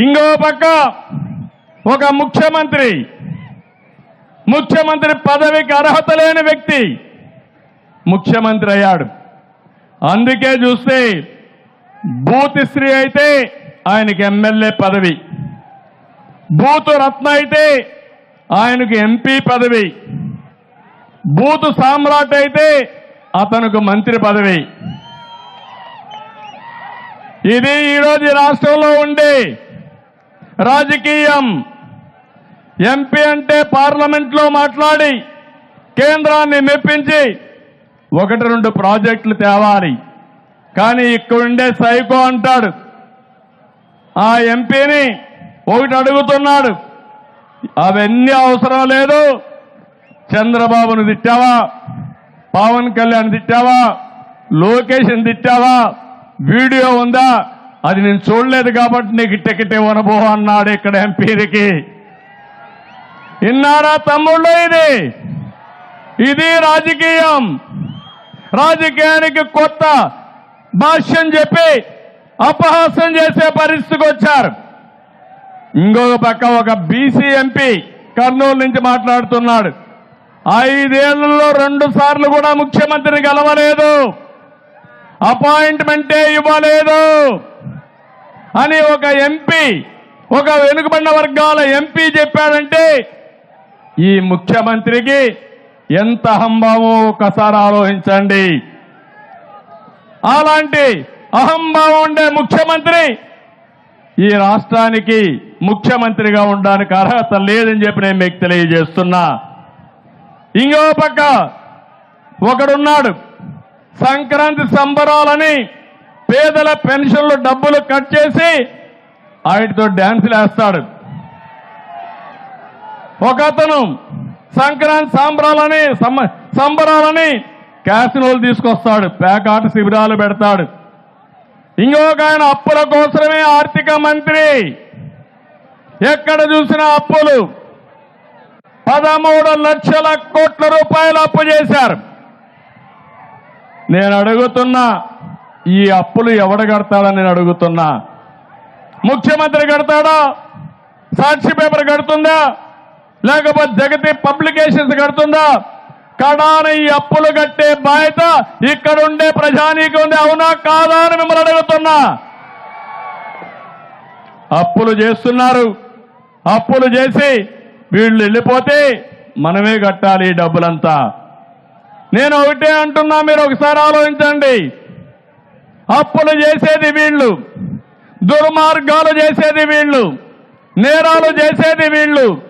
ఇంకో పక్క ఒక ముఖ్యమంత్రి ముఖ్యమంత్రి పదవికి అర్హత లేని వ్యక్తి ముఖ్యమంత్రి అయ్యాడు. అందుకే చూస్తే బూతిశ్రీ అయితే ఆయనకి ఎమ్మెల్యే పదవి బూతు రత్న అయితే ఆయనకు ఎంపీ పదవి బూతు సామ్రాట్ అయితే అతనుకు మంత్రి పదవి. ఇది ఈరోజు రాష్ట్రంలో ఉండే రాజకీయం. ఎంపీ అంటే పార్లమెంట్లో మాట్లాడి కేంద్రాన్ని మెప్పించి ఒకటి రెండు ప్రాజెక్టులు తేవాలి. కానీ ఇక్కడుండే సైకో అంటాడు. ఆ ఎంపీని ఒకటి అడుగుతున్నాడు. అవన్నీ అవసరం లేదు. చంద్రబాబును తిట్టావా? పవన్ కళ్యాణ్ తిట్టావా? లోకేష్ని తిట్టావా? వీడియో ఉందా? అది నేను చూడలేదు కాబట్టి నీకు టికెట్ ఇవ్వనబో అన్నాడు ఇక్కడ ఎంపీలకి. విన్నారా తమ్ముళ్ళు ఇది? ఇది రాజకీయం. రాజకీయానికి కొత్త భాష్యం చెప్పి అపహాసం చేసే పరిస్థితికి వచ్చారు. ఇంకొక పక్క ఒక బీసీ ఎంపీ కర్నూలు నుంచి మాట్లాడుతున్నాడు. ఐదేళ్ళలో రెండు సార్లు కూడా ముఖ్యమంత్రిని గెలవలేదు అపాయింట్మెంటే ఇవ్వలేదు. అని ఒక ఎంపీ ఒక వెనుకబడిన వర్గాల ఎంపీ చెప్పాడంటే ఈ ముఖ్యమంత్రికి ఎంత అహంభావం ఒకసారి ఆలోచించండి. అలాంటి అహంభావం ఉండే ముఖ్యమంత్రి ఈ రాష్ట్రానికి ముఖ్యమంత్రిగా ఉండడానికి అర్హత లేదని చెప్పి నేను మీకు తెలియజేస్తున్నా. ఇంకో పక్క ఒకడున్నాడు సంక్రాంతి సంబరాలని పేదల పెన్షన్లు డబ్బులు కట్ చేసి ఆయనతో డ్యాన్సులు వేస్తాడు. ఒక అతను సంక్రాంతి సంబరాలని సంబరాలని క్యాసినోలు తీసుకొస్తాడు పేకాట శిబిరాలు పెడతాడు. ఇంకొక ఆయన అప్పుల కోసమే ఆర్థిక మంత్రి. ఎక్కడ చూసినా అప్పులు? పదమూడు లక్షల కోట్ల రూపాయలు అప్పు చేశారు. నేను అడుగుతున్నా ఈ అప్పులు ఎవడు కడతాడని నేను అడుగుతున్నా? ముఖ్యమంత్రి కడతాడా? సాక్షి పేపర్ కడుతుందా? లేకపోతే జగతి పబ్లికేషన్స్ కడుతుందా? కడాన ఈ అప్పులు కట్టే బాధ్యత ఇక్కడ ఉండే ప్రజానీకం ఉంది అవునా కాదా అని మిమ్మల్ని అడుగుతున్నా. అప్పులు చేస్తున్నారు. అప్పులు చేసి వీళ్ళు వెళ్ళిపోతే మనమే కట్టాలి ఈ డబ్బులంతా. నేను ఒకటే అంటున్నా మీరు ఒకసారి ఆలోచించండి. అప్పులు చేసేది వీళ్ళు. దుర్మార్గాలు చేసేది వీళ్ళు. నేరాలు చేసేది వీళ్ళు.